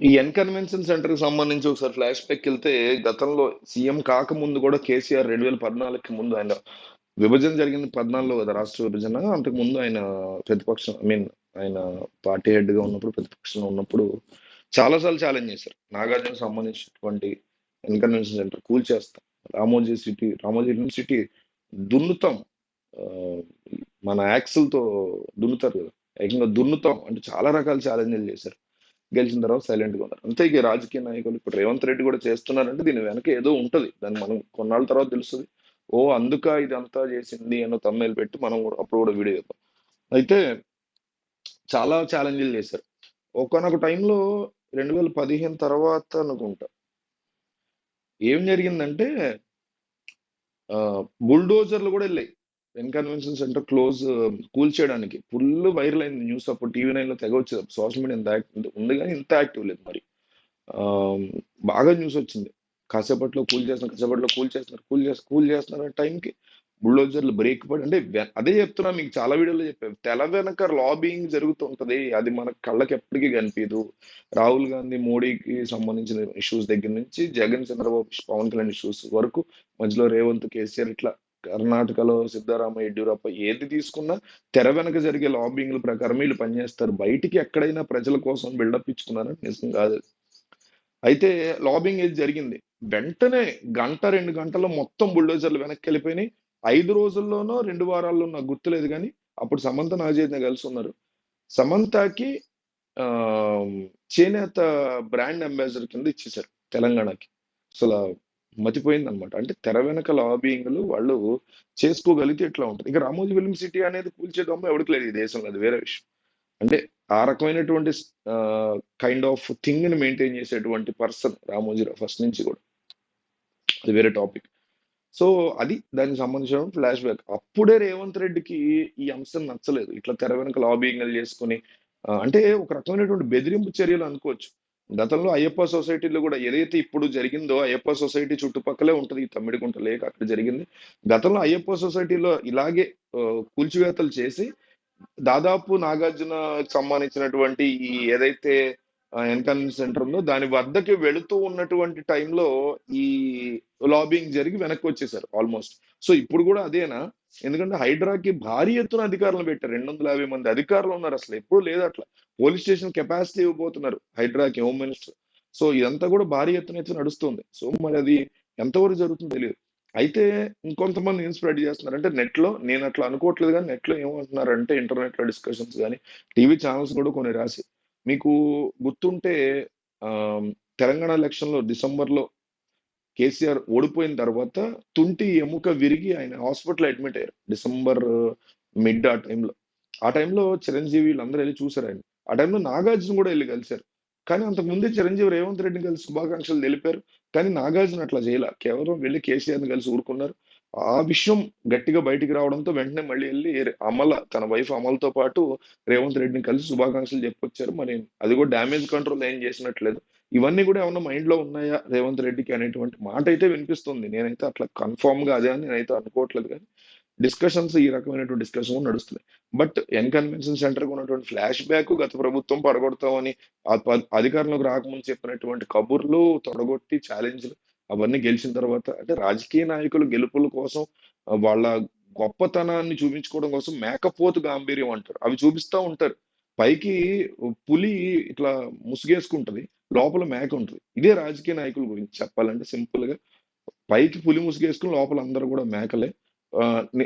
ఈ N convention సెంటర్కి సంబంధించి ఒకసారి ఫ్లాష్ బ్యాక్ వెళ్తే గతంలో సీఎం కాకముందు కూడా కేసీఆర్ రెండు వేల పద్నాలుగుకి ముందు ఆయన విభజన జరిగింది పద్నాలుగులో కదా రాష్ట్ర విభజన. అంతకు ముందు ఆయన ప్రతిపక్షం ఐ మీన్ ఆయన పార్టీ హెడ్గా ఉన్నప్పుడు ప్రతిపక్షంలో ఉన్నప్పుడు చాలాసార్లు ఛాలెంజ్ చేశారు. నాగార్జున సంబంధించినటువంటి ఎన్ కన్వెన్షన్ సెంటర్ కూల్ చేస్తాం. రామోజీ సిటీ రామోజీ యూనివర్సిటీ దున్నుతాం. మన యాక్సెల్తో దున్నుతారు కదా ఏకంగా దున్నుతాం. అంటే చాలా రకాల ఛాలెంజ్లు చేశారు. గెలిచిన తర్వాత సైలెంట్గా ఉన్నారు. అంతే ఇక రాజకీయ నాయకులు ఇప్పుడు రేవంత్ రెడ్డి కూడా చేస్తున్నారంటే దీని వెనక ఏదో ఉంటుంది. దాన్ని మనం కొన్నాళ్ళ తర్వాత తెలుస్తుంది. ఓ అందుక ఇదంతా చేసింది అన్న తమ్మేలు పెట్టి మనం కూడా అప్పుడు కూడా వీడియో చేద్దాం. అయితే చాలా ఛాలెంజ్లు చేశారు. ఒకనొక టైంలో రెండు వేల పదిహేను తర్వాత అనుకుంటా. ఏం జరిగిందంటే బుల్డోజర్లు కూడా వెళ్ళాయి. When convention centre close cool చేయడానికి ఫుల్ వైరల్ అయింది. న్యూస్ అప్పుడు టీవీ నైన్లో తెగ వచ్చేది. సోషల్ మీడియా ఇంత యాక్టివ్ ఉంది కానీ ఇంత యాక్టివ్ లేదు మరి. బాగా న్యూస్ వచ్చింది. కాసేపట్లో కూల్ చేస్తున్నారు కాసేపట్లో కూల్ చేస్తున్నారు కూల్ చేస్తారు కూల్ చేస్తున్నారు టైంకి బుల్డోజర్లు బ్రేక్ పడి అంటే అదే చెప్తున్నా మీకు చాలా వీడియోలో చెప్పాను. తెల వెనక లాబింగ్ జరుగుతుంటది. అది మన కళ్ళకి ఎప్పటికీ కనిపించదు రాహుల్ గాంధీ మోడీకి సంబంధించిన ఇష్యూస్ దగ్గర నుంచి జగన్ చంద్రబాబు పవన్ కళ్యాణ్ ఇష్యూస్ వరకు మధ్యలో రేవంత్ కేసీఆర్ ఇట్లా కర్ణాటకలో సిద్ధరామయ్య యడ్యూరప్ప ఏది తీసుకున్నా తెర వెనక జరిగే లాబింగ్ల ప్రకారం వీళ్ళు పనిచేస్తారు. బయటికి ఎక్కడైనా ప్రజల కోసం బిల్డప్ ఇచ్చుకున్నారని నిజం కాదు అయితే లాబింగ్ ఏది జరిగింది? వెంటనే గంట రెండు గంటల్లో మొత్తం బుల్డోజర్లు వెనక్కి వెళ్ళిపోయినాయి. ఐదు రోజుల్లోనో రెండు వారాల్లో నాకు గుర్తులేదు కానీ అప్పుడు సమంత నాజేద్ని కలిసి ఉన్నారు. సమంతకి ఆ, చేనేత బ్రాండ్ అంబాసిడర్ కింద ఇచ్చేశారు తెలంగాణకి. అసలు మతిపోయింది అనమాట అంటే తెర వెనక లాబింగ్లు వాళ్ళు చేసుకోగలిగితే ఇట్లా ఉంటుంది? ఇక రామోజీ ఫిల్మ్ సిటీ అనేది కూల్చే కూల్చేయడం ఎవరికి లేదు ఈ దేశంలో అది వేరే విషయం. అంటే ఆ రకమైనటువంటి కైండ్ ఆఫ్ థింగ్ని మెయింటైన్ చేసేటువంటి పర్సన్ రామోజీరావు ఫస్ట్ నుంచి కూడా. అది వేరే టాపిక్ సో అది దానికి సంబంధించిన ఫ్లాష్ బ్యాక్ అప్పుడే రేవంత్ రెడ్డికి ఈ అంశం నచ్చలేదు. ఇట్లా తెర వెనక లాబింగ్లు చేసుకుని అంటే ఒక రకమైనటువంటి బెదిరింపు చర్యలు అనుకోవచ్చు. గతంలో అయ్యప్ప సొసైటీలో కూడా ఏదైతే ఇప్పుడు జరిగిందో అయ్యప్ప సొసైటీ చుట్టుపక్కలే ఉంటుంది ఈ తమ్మిడిగుంట లేక అక్కడ జరిగింది. గతంలో అయ్యప్ప సొసైటీలో ఇలాగే కూల్చివేతలు చేసి దాదాపు నాగార్జున సంబంధించినటువంటి ఈ ఏదైతే ఎన్కన్వెన్స్ సెంటర్ ఉందో దాని వద్దకి వెళుతూ ఉన్నటువంటి టైంలో ఈ లాబింగ్ జరిగి వెనక్కి వచ్చేసారు ఆల్మోస్ట్ సో ఇప్పుడు కూడా అదేనా? ఎందుకంటే హైడ్రాకి భారీ ఎత్తున అధికారులు పెట్టారు. రెండు వందల యాభై మంది అధికారులు ఉన్నారు అసలు. ఎప్పుడు లేదు అట్లా. పోలీస్ స్టేషన్ కెపాసిటీ ఇవ్వబోతున్నారు హైడ్రాకి హోమ్ మినిస్టర్ సో ఇదంతా కూడా భారీ ఎత్తున ఎత్తున నడుస్తుంది. సో మరి అది ఎంతవరకు జరుగుతుందో తెలియదు. అయితే ఇంకొంతమంది ఏం స్ప్రెడ్ చేస్తున్నారు. అంటే నెట్లో నేను అట్లా అనుకోవట్లేదు కానీ నెట్లో ఏమంటున్నారంటే ఇంటర్నెట్లో డిస్కషన్స్ కానీ టీవీ ఛానల్స్ కూడా కొన్ని రాసి. మీకు గుర్తుంటే తెలంగాణ ఎలక్షన్లో డిసెంబర్లో కేసీఆర్ ఓడిపోయిన తర్వాత తుంటి ఎముక విరిగి ఆయన హాస్పిటల్ అడ్మిట్ అయ్యారు. డిసెంబర్ మిడ్ ఆ టైంలో. ఆ టైంలో చిరంజీవి వీళ్ళందరూ వెళ్ళి చూశారు ఆయన. ఆ టైంలో నాగార్జున కూడా వెళ్ళి కలిశారు. కానీ అంతకుముందే చిరంజీవి రేవంత్ రెడ్డిని కలిసి శుభాకాంక్షలు తెలిపారు. కానీ నాగార్జున అట్లా చేయాలి. కేవలం వెళ్ళి కేసీఆర్ని కలిసి ఊరుకున్నారు. ఆ విషయం గట్టిగా బయటికి రావడంతో వెంటనే మళ్ళీ వెళ్ళి అమల తన వైఫ్ అమలతో పాటు రేవంత్ రెడ్డిని కలిసి శుభాకాంక్షలు చెప్పొచ్చారు. మరి అది కూడా డ్యామేజ్ కంట్రోల్ ఏం చేసినట్లేదు. ఇవన్నీ కూడా ఏమన్నా మైండ్లో ఉన్నాయా రేవంత్ రెడ్డికి అనేటువంటి మాట అయితే వినిపిస్తుంది. నేనైతే అట్లా కన్ఫామ్గా అదే అని నేనైతే అనుకోవట్లేదు కానీ డిస్కషన్స్ ఈ రకమైనటువంటి డిస్కషన్ నడుస్తున్నాయి. బట్ ఎన్ కన్వెన్షన్ సెంటర్ ఉన్నటువంటి ఫ్లాష్ బ్యాక్ గత ప్రభుత్వం పడగొడతామని అధికారంలోకి రాకముందు చెప్పినటువంటి కబుర్లు తొడగొట్టి ఛాలెంజ్లు అవన్నీ గెలిచిన తర్వాత అంటే రాజకీయ నాయకులు గెలుపుల కోసం వాళ్ళ గొప్పతనాన్ని చూపించుకోవడం కోసం మేకపోతు గాంభీర్యం అంటారు. అవి చూపిస్తా ఉంటారు. పైకి పులి ఇట్లా ముసుగేసుకుంటుంది లోపల మేక ఉంటుంది. ఇదే రాజకీయ నాయకుల గురించి చెప్పాలంటే సింపుల్గా పైకి పులి ముసుగేసుకుని లోపల అందరూ కూడా మేకలే.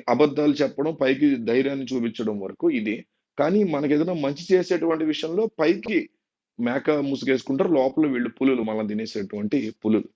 అబద్ధాలు చెప్పడం పైకి ధైర్యాన్ని చూపించడం వరకు ఇది. కానీ మనకి ఏదైనా మంచి చేసేటువంటి విషయంలో పైకి మేక ముసుగేసుకుంటారు లోపల వీళ్ళు పులులు మనం తినేసేటువంటి పులులు.